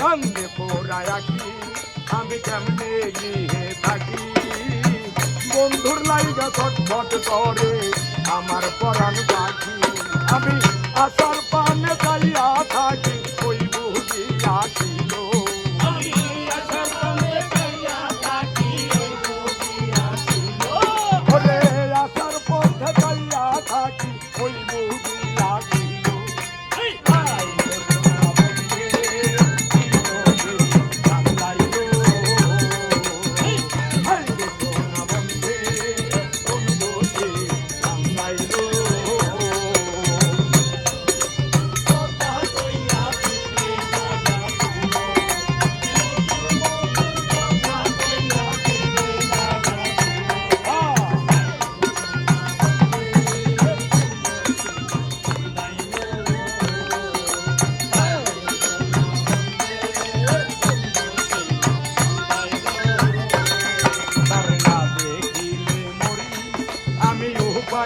সঙ্গে পোড়ায়া কি আমি কেমনে গিয়ে থাকি বন্ধুর লাইগা ছটফট করে আমার পরাণ পাখি আমি আসার পানে চাইয়া থাকি ওই বুঝি আসিল আসার পথে চাইয়া থাকি ওই বুঝি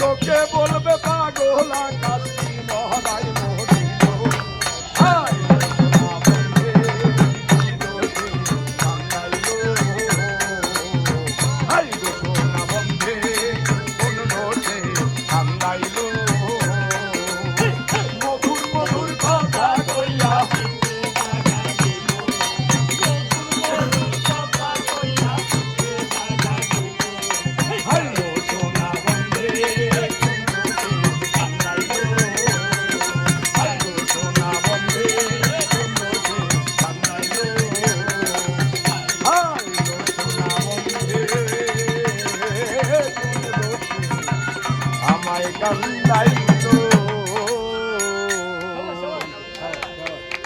লোকে বলবে পাগল আকাশ মহারায় 来来。